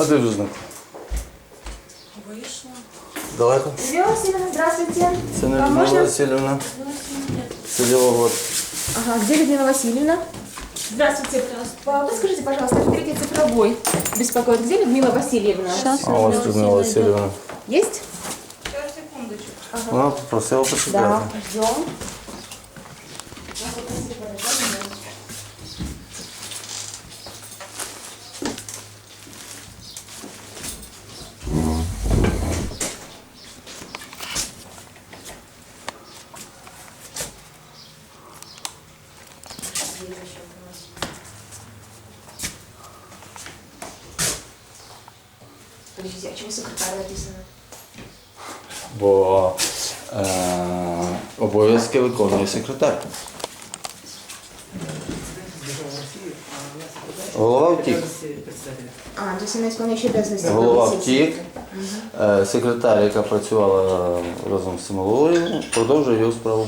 А де вже зникла? Вийшла. Далеко? Людмила Васильевна, здравствуйте. Це не А Людмила можна? Васильівна. Це Діловод. Ага, где Людмила Васильевна? Здравствуйте. Па- Подскажите, пожалуйста, открытие цифровой беспокоит. Где Людмила Васильевна? А у вас Людмила Васильівна. Есть? Зараз секундочку. Вона попросила Да, почекати. ждем. Виконує секретар. Голова втік. А. Голова втік. Е, Секретар, яка працювала разом з Самоловою, продовжує його справу.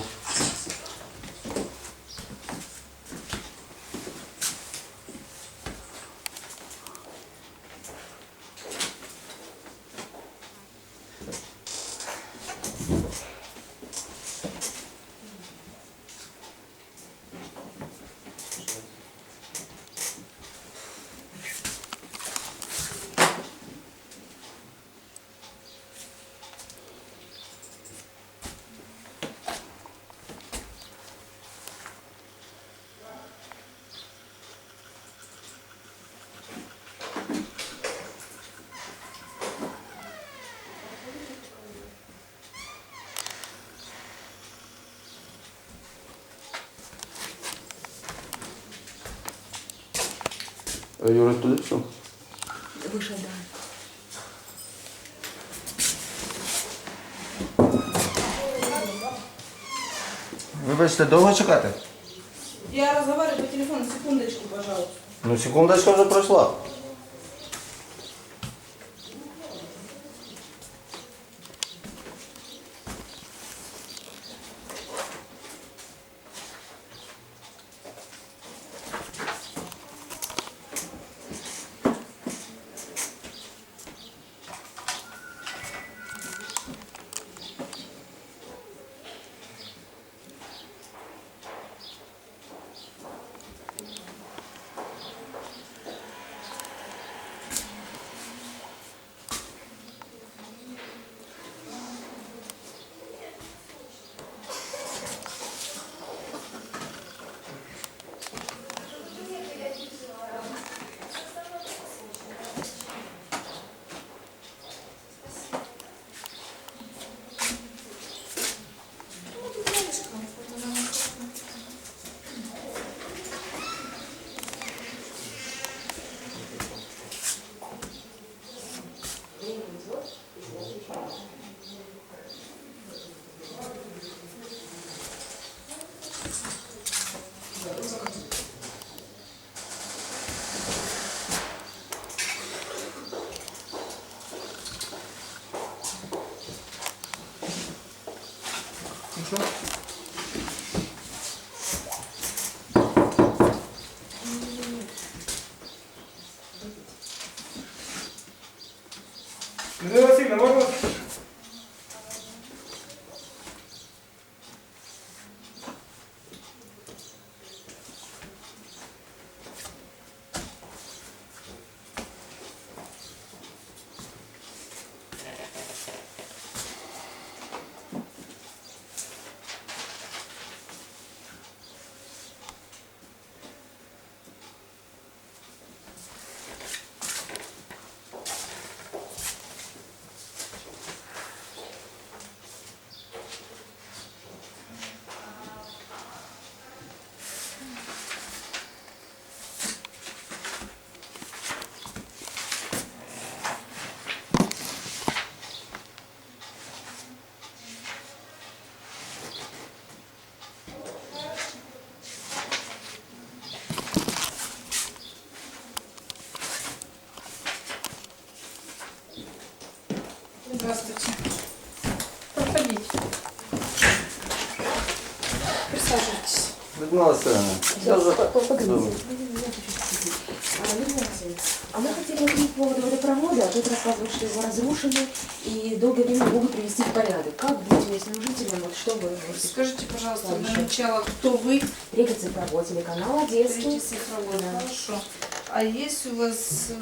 Юрій, туди все. Вышел, да. Вибачте, довго чекати? Я разговариваю по телефону, секундочку, пожалуйста. Ну, секундочка вже пройшла. Думаю. А, а мы хотели смотри, по поводу водопровода, тут рассказывают, что его разрушили и долгое время могут привести в порядок. Как быть местным жителям, вот что вы можете Скажите, пожалуйста, для начала, кто вы? Третий цифровой телеканал Одесский. Третий цифровой, Да. хорошо. А есть у вас э,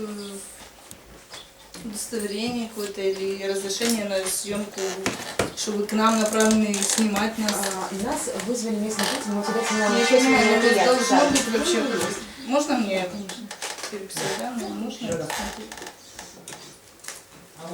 удостоверение какое-то или разрешение на съемку, что вы к нам направлены снимать нас? А, нас вызвали местные жители, мы тебя снимаем Я понимаю, но это должно Да. быть вообще... Можно мне переписать, да? Ну, Можно? А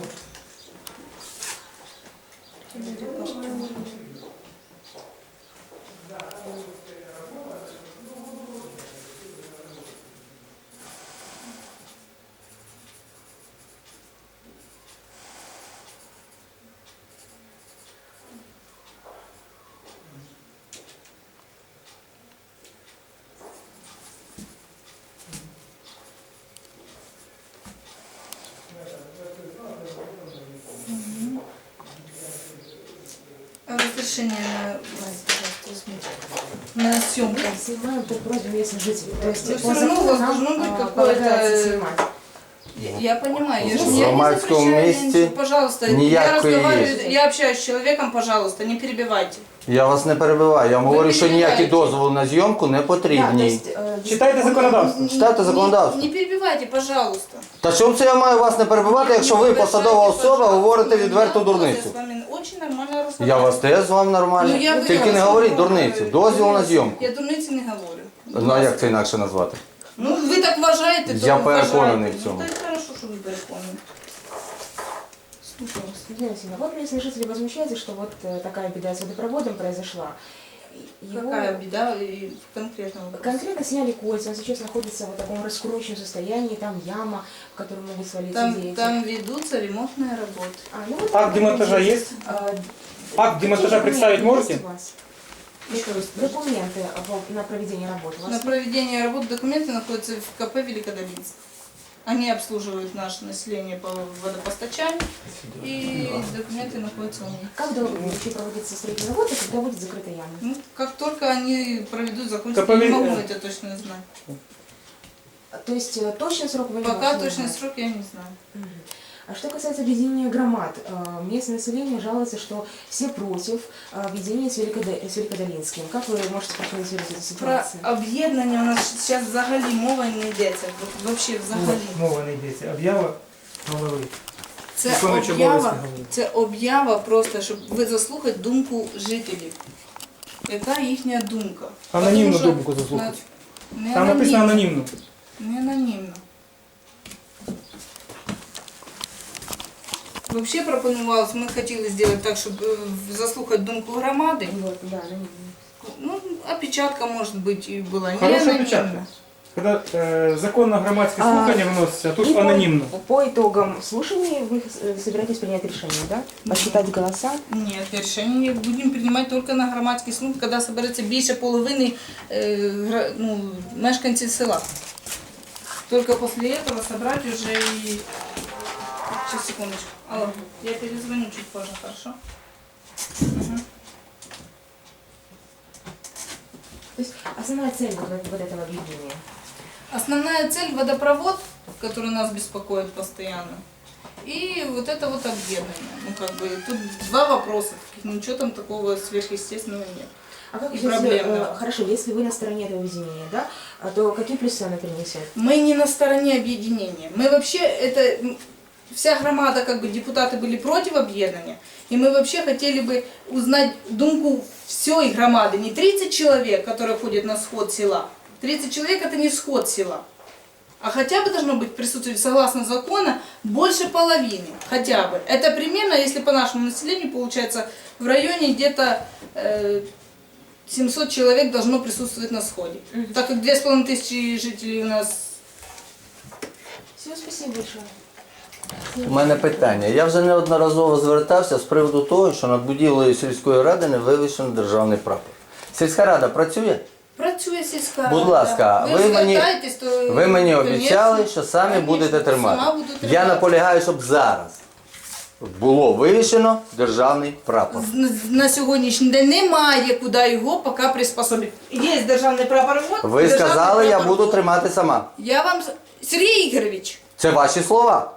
снимаем по просьбе местных жителей. То есть Но по всё равно у вас закону должно нам, быть а, какое-то- полагается снимать. Я, я понимаю, я же В я не громадском запрещаю, я месте ничего. пожалуйста, я ніякої разговариваю, я общаюсь с человеком, пожалуйста, не перебивайте. Я вас не перебиваю. Я вам говорю, що ніякі перебиваєте. дозволи на зйомку не Да, то потрібні. есть, э, Читайте законодавство. Читайте законодавство. Не, не перебивайте, пожалуйста. Та чому це я маю вас не перебивати, якщо ви посадова особа говорите відверту дурницю? очень нормально розмовляю. Я вас теж з вами нормально. Ну, я Тільки не говоріть розмовляю. дурниці. Дозвіл на зйомку. Я дурниці не говорю. Ну а як це інакше назвати? Ну, ви так вважаєте, то Я ви переконаний вважаєте. в цьому. Ну, так хорошо, що ви переконані. Елена вот местные жители возмущаются, что вот э, такая беда с водопроводом произошла. Его Какая беда и конкретно? вопрос? Конкретно сняли кольца, он сейчас находится в таком раскрученном состоянии, там яма, в которую могут свалиться Там, дети. там ведутся ремонтные работы. А, ну вот Акт демонтажа есть? а, Акт демонтажа представить можете? вас? Документы во- на проведение работы у На проведение работ документы находятся в КП Великодолинск. Они обслуживают наше население по водопостачанию, и документы находятся у них. Как долго вообще проводится строительная работа, когда будет закрыта яма? Ну, как только они проведут, закончат, я не могу это точно знать. То есть э, точный срок вы не Пока можете точный срок я не знаю. А что касается объединения громад, э, местное население жалуется, что все против э, объединения с, Великодо- с Великодолинским. Как вы можете прокомментировать эту Про ситуацию? об'єднання у нас зараз взагалі мова не йдеться. Взагалі взагалі. Мова не йдеться. Об'ява голови. Це Виконуючий об'ява, обов'язки голови. це об'ява просто, щоб ви заслухати думку жителів. Яка їхня думка? Анонімну Тому що думку заслухати. на- Не Там написано анонімно. анонімно. Не анонімно. Взагалі пропонувалось, ми хотіли зробити так, щоб е, заслухати думку громади. Вот, да, ну, опечатка, може бути, і була. Не Хороша анонімна. опечатка. Коли е, законно громадське А, слухання виноситься, а тут И по- анонімно. По, итогам слушаний вы э, собираетесь принять решение, да? Посчитать голоса? Ні, рішення будемо приймати тільки на громадський суд, коли збереться більше половини е, гра- ну, мешканців села. Тільки після цього зібрати вже і... Сейчас, секундочку. Алло, я перезвоню чуть позже, хорошо? То есть основная цель вот, вот- этого объединения. Основная цель – водопровод, который нас беспокоит постоянно. И вот это вот объединение. Ну, как бы, тут два вопроса таких, ничего там такого сверхъестественного нет. А как И если, проблемного. э, хорошо, если вы на стороне этого объединения, да, а то какие плюсы она принесет? Мы не на стороне объединения. Мы вообще, это вся громада, как бы депутаты были против объединения, и мы вообще хотели бы узнать думку всей громады, не 30 человек, которые ходят на сход села. 30 человек это не сход села. А хотя бы должно быть присутствовать, согласно закону, больше половины. Хотя бы. Это примерно, если по нашему населению, получается, в районе где-то э, 700 человек должно присутствовать на сходе. Так как 2500 жителей у нас Все, спасибо большое. У мене питання. Я вже неодноразово звертався з приводу того, що над будівлею сільської ради не вивішено державний прапор. Сільська рада працює? Працює сільська рада. Будь ласка, ви мені- то, Ви мені обіцяли, що самі конечно, будете тримати. Буду Я наполягаю, щоб зараз було вивішено державний прапор. На сьогоднішній день немає куди його поки приспособити. Є державний прапор. от, Ви державний сказали, я буду тримати сама. Я вам... Сергій Ігорович, Це ваші слова.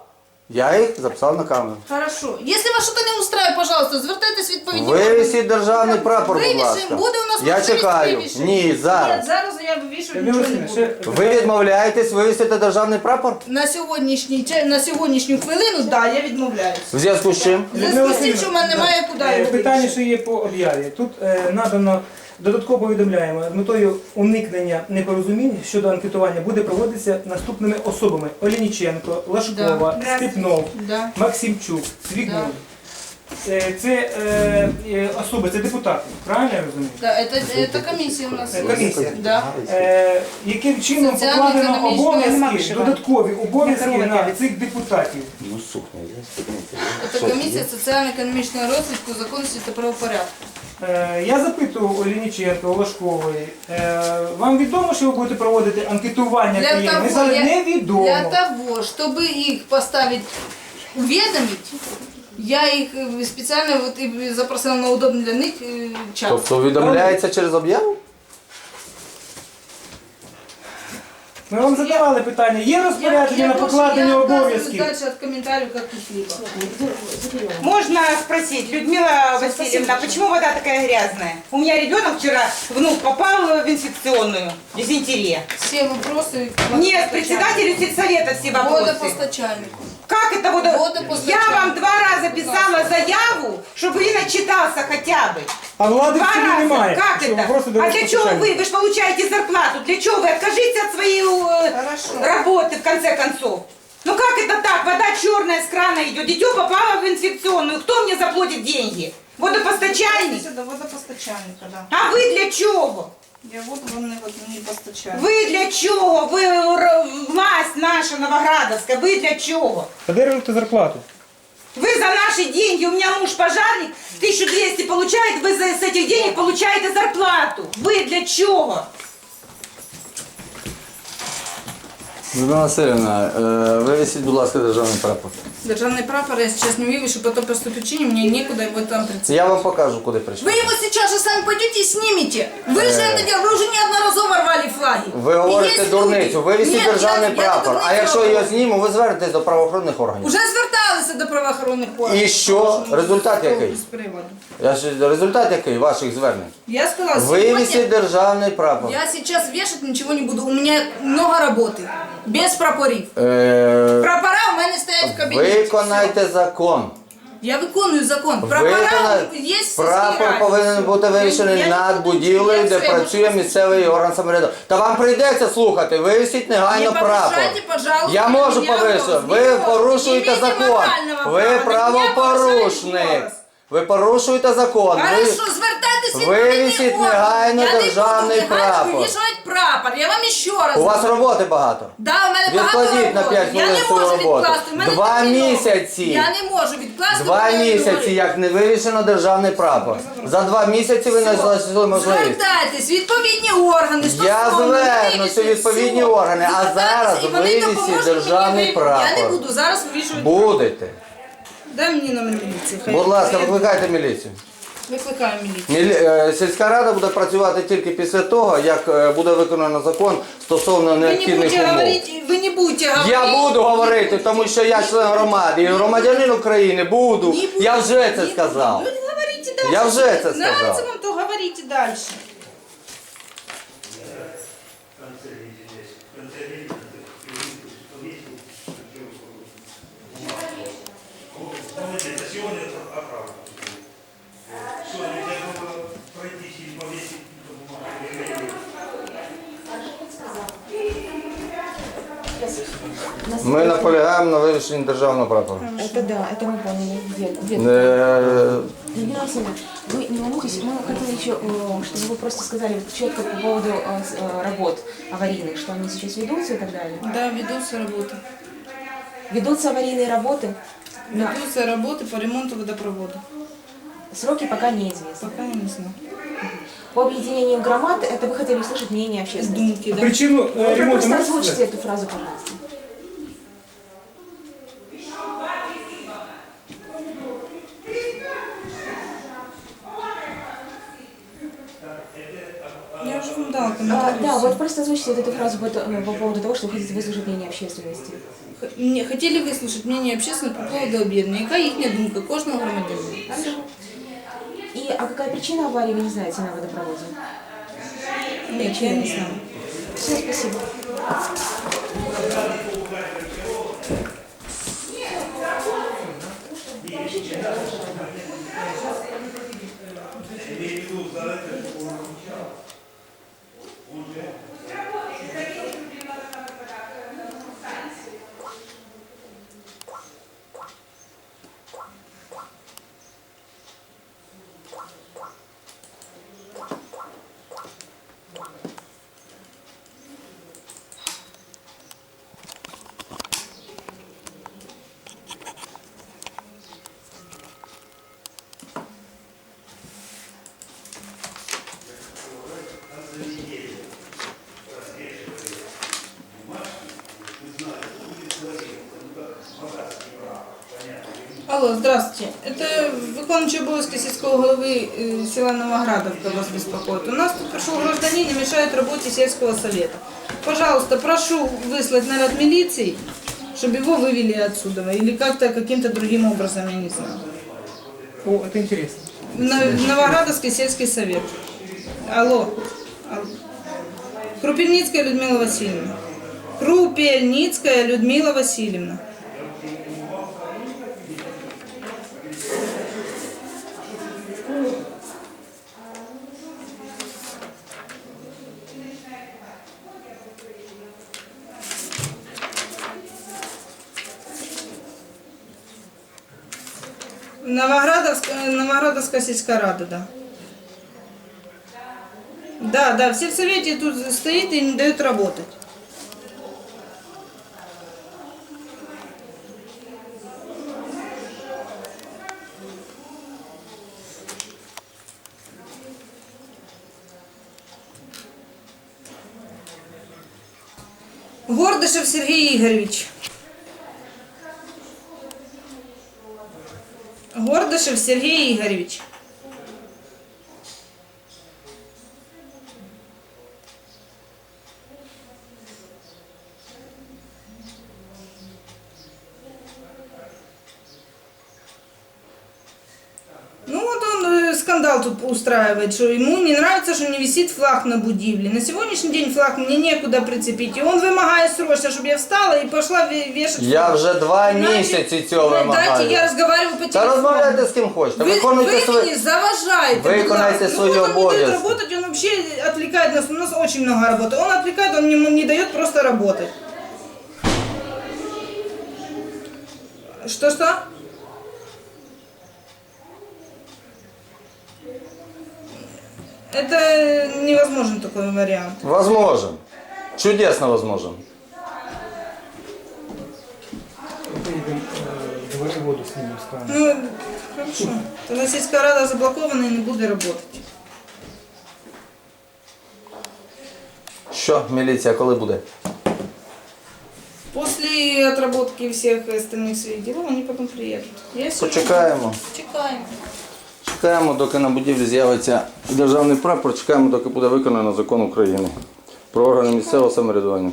Я їх записав на камеру. Хорошо. Если вас что-то не устраивает, пожалуйста, звертайтесь відповідні. Вивісіть державний прапор, будь Вивішимо, ласка. буде у нас Я можливість чекаю. вивішити. Ні, Ні, зараз. зараз я Людмила нічого не ще Ви відмовляєтесь вивісити державний прапор? На сьогоднішній ча- на сьогоднішню хвилину, да, я відмовляюсь. В зв'язку з чим? В зв'язку з тим, що в мене немає куди Е, його Питання, вивішити. що є по об'яві. Тут е, надано додатково повідомляємо з метою уникнення непорозумінь щодо анкетування буде проводитися наступними особами: Олініченко, Лашкова, Да. Степнов, Да. Максимчук, Свігнов. Е, Це е, е, особи, це депутати, правильно я розумію? Да, это, это комісія у нас. Е, Комісія. Да. Е, яким чином покладено Соціально-економічна обов'язки, додаткові обов'язки на цих депутатів? Ну, сухня, Це комісія соціально-економічного розвитку, законності та правопорядку. Е, Я запитував Олініченко, Ложкової, е, вам відомо, що ви будете проводити анкетування Для клієнтів? Ми того, сказали, я- невідомо. Для того, чтобы их поставить, уведомить, я их э, специально вот и запросила на удобный для них э, час. Тобто повідомляється через об'яву? Ми вам задавали питання, є розпорядження на больше- покладення я отказываюсь обов'язків? дальше от комментариев каких-либо. Можно спросить, Людмила Васильевна, почему вода такая грязная? У меня ребенок вчера, внук, попал в инфекционную, дизентерия. Все вопросы... Нет, председателю сельсовета все вопросы. Водопостачальнику. Как это водо... Водопостачальник. Я вам два раза писала заяву, чтобы вы начитался хотя бы. А влади в Два цьому раза. немає. Как Що, это? просто до А для чего вы? Вы же получаете зарплату. Для чего вы? Откажитесь от своей э, Хорошо. работы, в конце концов. Ну как это так? Вода черная с крана идет. Дитё попало в инфекционную. Кто мне заплатит деньги? Водопостачальник? До водопостачальника, да. А ви для чого? Я вот вам не, вот, не постачаю. Ви для чого? Ви р- власть наша Новоградовська, ви для чого? Подержуйте зарплату. Вы за наши деньги, у меня муж пожарник, 1200 получает, вы за, с этих денег получаете зарплату. Вы для чего? Людмила Васильівна, е, вивісіть, будь ласка, державний прапор. Державный прапор я сейчас не вывешу по той простой причине, мне некуда его там прицепить. Я вам покажу, куди прийшли. Вы его сейчас же сами пойдете и снимете. Вы же это делали, вы уже неодноразово рвали флаги. Ви И говорите есть дурницю, люди- вивісіть Нет, державний я- я прапор. дурницю А якщо я говорю. його зніму, ви звернетесь до правоохоронних органів. Уже зверталися до правоохоронних органів. І що? Результат який? З приводу. Я ж результат який ваших звернень? Я сказала, Вивісіть сегодня державний прапор. я сейчас вешать ничего не буду. У меня много работы. Без прапорів. Е, Прапора у мене стоять в кабінеті. Виконайте закон. Я виконую закон. Прапора Виконайте. є в сільській Прапор раді. повинен бути вивішений Я не над будівлею, де працює можу місцевий орган самоврядування. Та вам прийдеться слухати, вивісіть негайно Не прапор. повишайте, пожалуйста, Я можу меня повисити. голос. Ви Не порушуєте Не закон. морального Ви права. Меня правопорушник. Ви порушуєте закон. Ви- Хорошо, звертайтесь від Вивісіть відповідний орган. негайно Я не державний буду негайно прапор. вивішувати прапор. Я вам ще раз У вас говорю. роботи багато. Да, у мене багато Відкладіть на роботи. 5 Я хвилин не свою можу роботу. відкласти. У мене Два терміново. місяці. Я не можу відкласти. Два бо я місяці, як не вивішено державний прапор. За два місяці ви не знайшли можливість. Звертайтесь, відповідні органи. Я стосовно відповідні органи, а Звертайтесь, зараз і вони вивісіть допоможуть державний вивішити. Я не прапор. буду зараз вивішувати. Будете. Дай мені номер міліції. хай. Будь ласка, Я викликайте міліцію. Викликаю міліцію. Мілі... е, Сільська рада буде працювати тільки після того, як е, буде виконано закон стосовно Ви не необхідних будете умов. говорити, ви не будете говорити. Я буду говорити, тому що я член громади і громадянин України буду. Не будете. Я вже це Не сказав. Ну, говорите дальше. Я вже це Нравится сказав. вам, то говорите дальше. Ми наполягаємо на вирішенні державного прапора. Это да, это мы поняли. Вет, Вет. Е, Людмила Васильевна, вы не волнуйтесь, мы хотели еще, э, чтобы вы просто сказали четко по поводу э, с- э, работ аварийных, что они сейчас ведутся и так далее. Да, ведутся работы. Ведутся аварийные работы, на Ведутся работы по ремонту водопровода. сроки пока неизвестны. Пока я не знаю. По объединению громад, это вы хотели услышать мнение общественности. Думки, да. Причину е, Вы ремонту просто можете озвучите сказати? эту фразу, пожалуйста. А, комментарий. да, всё. вот просто озвучите вот эту фразу по, э, по поводу того, что вы хотите выслушать мнение общественности. Х- Не хотели выслушать мнение общественности по поводу об'єднання. Яка їхня думка кожного громадянина? И, а какая причина аварии, вы не знаете на водопроводе? Ні, я не знаю. Все, спасибо. Алло, здравствуйте. Это виконуючий обов'язки сільського голови села Новоградовка вас беспокоит. У нас тут пришел гражданин и мешает работе сельского совета. Пожалуйста, прошу выслать наряд милиции, чтобы его вывели отсюда. Или как-то каким-то другим образом, я не знаю. О, это интересно. Новоградовский сельский совет. Алло. Алло. Крупельницкая Людмила Васильевна. Крупельницкая Людмила Васильевна. Новоградовская, Новоградовская сельская рада, да. Да, да, в сельсовете тут стоит и не дают работать. Гордышев Сергей Игоревич. Гордышев Сергей Игоревич. Ну вот он э, скандал тут устраивает, что ему не нравится, что не висит флаг на будивле. На сегодняшний день флаг мне некуда прицепить. И он вымогает срочно, чтобы я встала и пошла ве- вешать Я флаг. вже два Знаете, місяці цього ну, Дайте, я вимагаю. разговариваю по Та телефону. розмовляйте з ким хочете. Вы, Виконуйте вы свої. мне заважаете. Виконайте будь ласка. свої ну, вот он не обов'язки. дает работать, он вообще отвлекает нас. У нас очень много работы. Он отвлекает, он не, не дает просто работать. Что-что? Это невозможен такой вариант. Возможен. Чудесно возможен. Поїдемо е, давай воду снимем з крана. Ну, хорошо. Тогда сельская рада заблокована и не будет работать. Що, міліція, коли буде? После отработки всех остальных своих дел они потом приедут. Я сижу. Почекаємо. Чекаємо. Чекаємо, доки на будівлі з'явиться державний прапор, чекаємо, доки буде виконано закон України про органи місцевого самоврядування.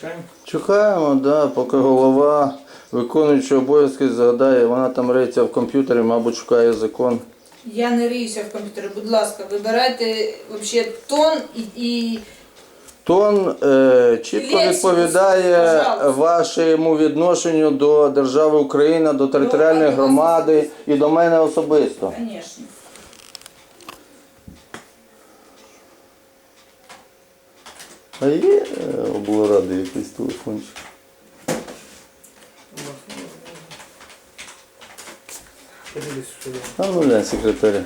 Чекаємо. Чекаємо, да, поки голова, виконуючий обов'язки, згадає, вона там реється в комп'ютері, мабуть, шукає закон. Я не риюся в комп'ютері, будь ласка, вибирайте вообще тон і, і Тон е, чітко Лексикус, відповідає пожалуйста. вашому відношенню до держави Україна, до територіальної громади і до мене особисто. Конечно. А є е, облради якийсь телефончик? А ну глянь, секретаря.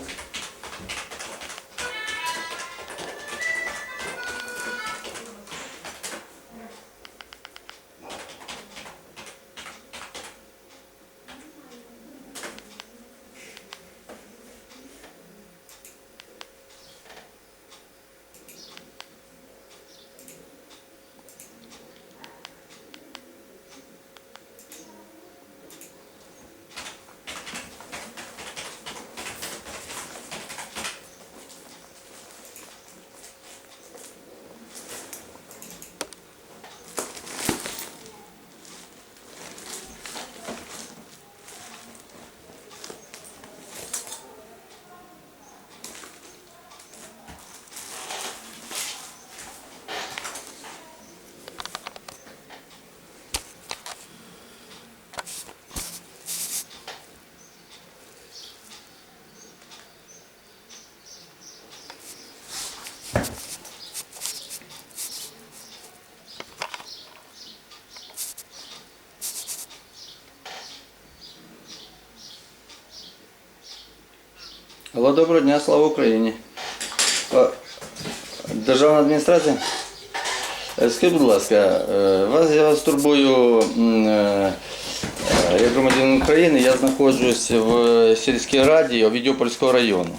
Алло, доброго дня, слава Україні. Е, Державна адміністрація? Е, Скажіть, будь ласка, е, вас я вас турбую як громадянин України. Я знаходжусь в сільській раді Овідіопольського району.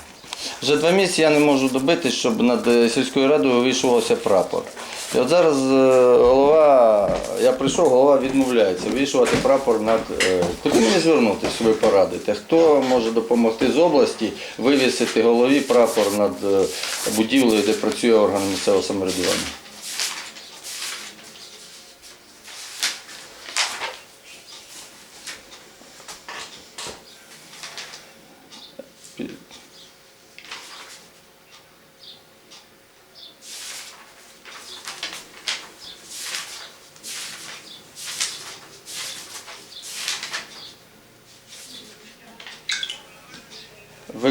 Вже два місяці я не можу добитись, щоб над сільською радою вивішувався прапор. І от зараз е, голова, я прийшов, голова відмовляється вирішувати прапор над. е, Куди мені звернутися, ви порадите? Хто може допомогти з області вивісити голові прапор над е, будівлею, де працює орган місцевого самоврядування?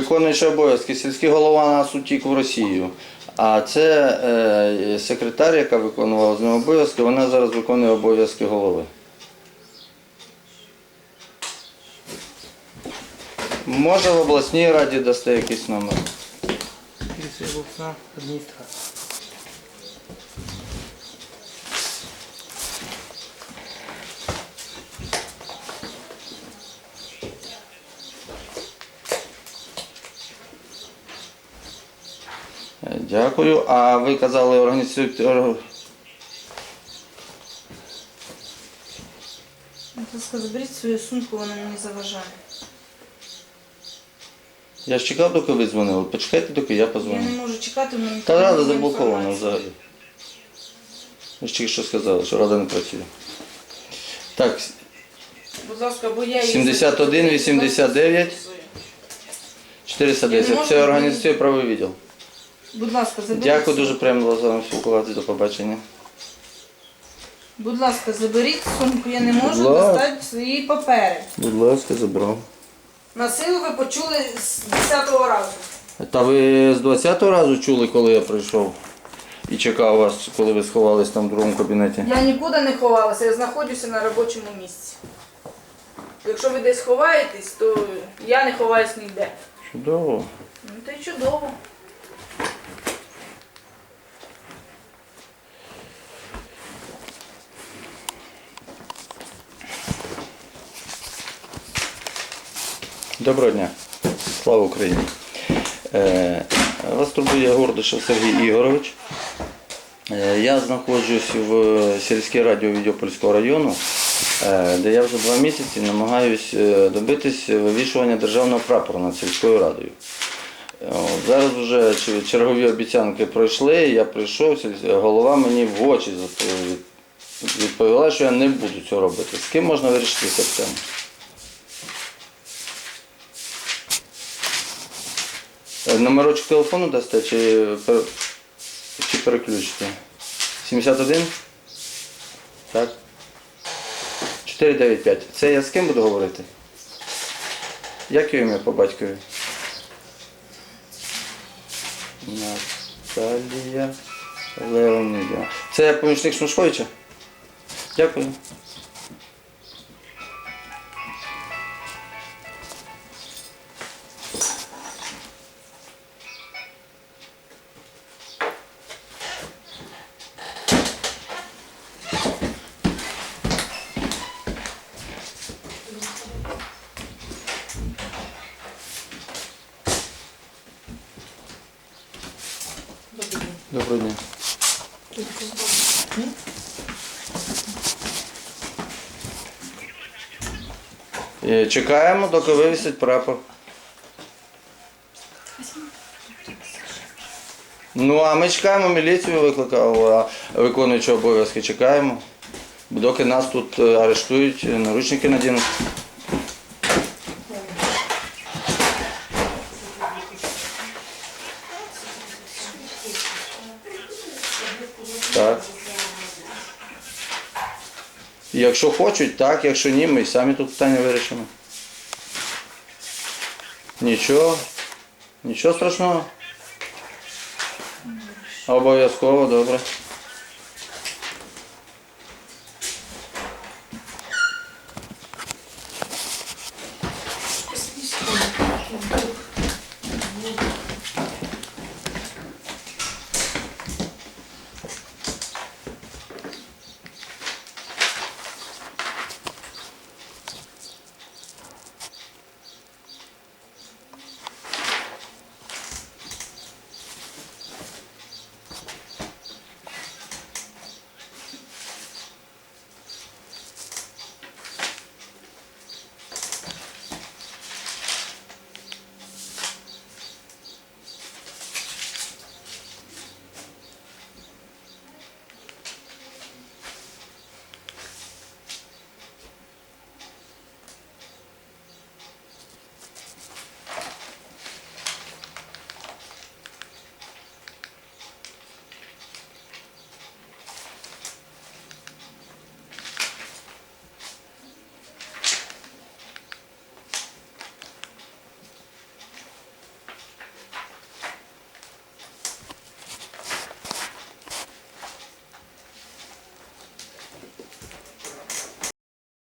Виконуючий обов'язки, сільський голова нас утік в Росію. А це е, секретар, яка виконувала з ним обов'язки, вона зараз виконує обов'язки голови. Може в обласній раді дасте якийсь номер. Адміністрація. Дякую. А ви казали організуєте. ор- ласка, заберіть свою сумку, вона мені заважає. Я ж чекав, доки ви дзвонили. Почекайте, доки я Я не позвоню. можу чекати, в мене Та рада заблокована взагалі. Ви ж тільки що сказали, що рада не працює. Так, Будь ласка, бо я її 71, 89. 410. Це можу організаційний правовий відділ. Будь ласка, заберіть. Дякую, дуже приємно було з вами спілкуватися. До побачення. Будь ласка, заберіть сумку, я не можу Будь ласка. достати свої папери. Будь ласка, забрав. На силу ви почули з 10-го разу. Та ви з 20-го разу чули, коли я прийшов і чекав вас, коли ви сховались там в другому кабінеті? Я нікуди не ховалася, я знаходжуся на робочому місці. Якщо ви десь ховаєтесь, то я не ховаюсь ніде. Чудово. Ну то й чудово. Доброго дня. Слава Україні. Е, Вас турбує Гордишев Сергій Ігорович. Е, Я знаходжусь в сільській раді Відьопольського району, е, де я вже два місяці намагаюсь е, добитись вивішування державного прапора над сільською радою. Зараз вже чергові обіцянки пройшли, я прийшов, голова мені в очі відповіла, що я не буду цього робити. З ким можна вирішити це питання? Е, Номерочок телефону дасте чи, чи переключите? 71? Так. 495. Це я з ким буду говорити? Як його ім'я по батькові? Наталія Леонідівна. Це помічник Шмушковича? Дякую. Чекаємо, доки вивісять прапор. Ну, а ми чекаємо, міліцію викликав, а виконуючи обов'язки чекаємо. Доки нас тут е, арештують, е, наручники надінуть. Так. Якщо хочуть, так, якщо ні, ми самі тут питання вирішимо. Нічого. Нічого страшного. Обов'язково, добре.